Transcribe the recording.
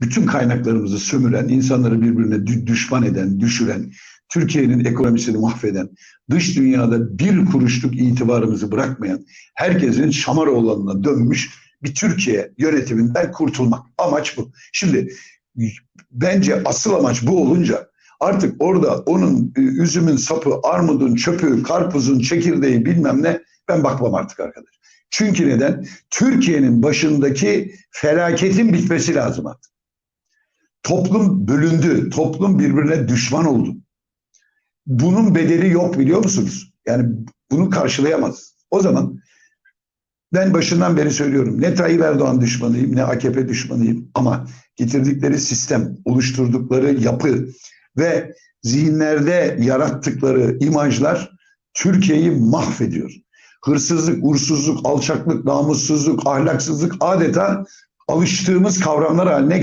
bütün kaynaklarımızı sömüren, insanları birbirine dü- düşman eden, düşüren, Türkiye'nin ekonomisini mahveden, dış dünyada bir kuruşluk itibarımızı bırakmayan, herkesin Şamaroğlan'ına dönmüş bir Türkiye yönetiminden kurtulmak. Amaç bu. Şimdi bence asıl amaç bu olunca artık orada onun e, üzümün sapı, armudun çöpü, karpuzun çekirdeği bilmem ne ben bakmam artık arkadaş. Çünkü neden? Türkiye'nin başındaki felaketin bitmesi lazım artık. Toplum bölündü, toplum birbirine düşman oldu. Bunun bedeli yok biliyor musunuz? Yani bunu karşılayamaz. O zaman ben başından beri söylüyorum. Ne Tayyip Erdoğan düşmanıyım ne AKP düşmanıyım ama getirdikleri sistem, oluşturdukları yapı ve zihinlerde yarattıkları imajlar Türkiye'yi mahvediyor. Hırsızlık, uğursuzluk, alçaklık, namussuzluk, ahlaksızlık adeta alıştığımız kavramlar haline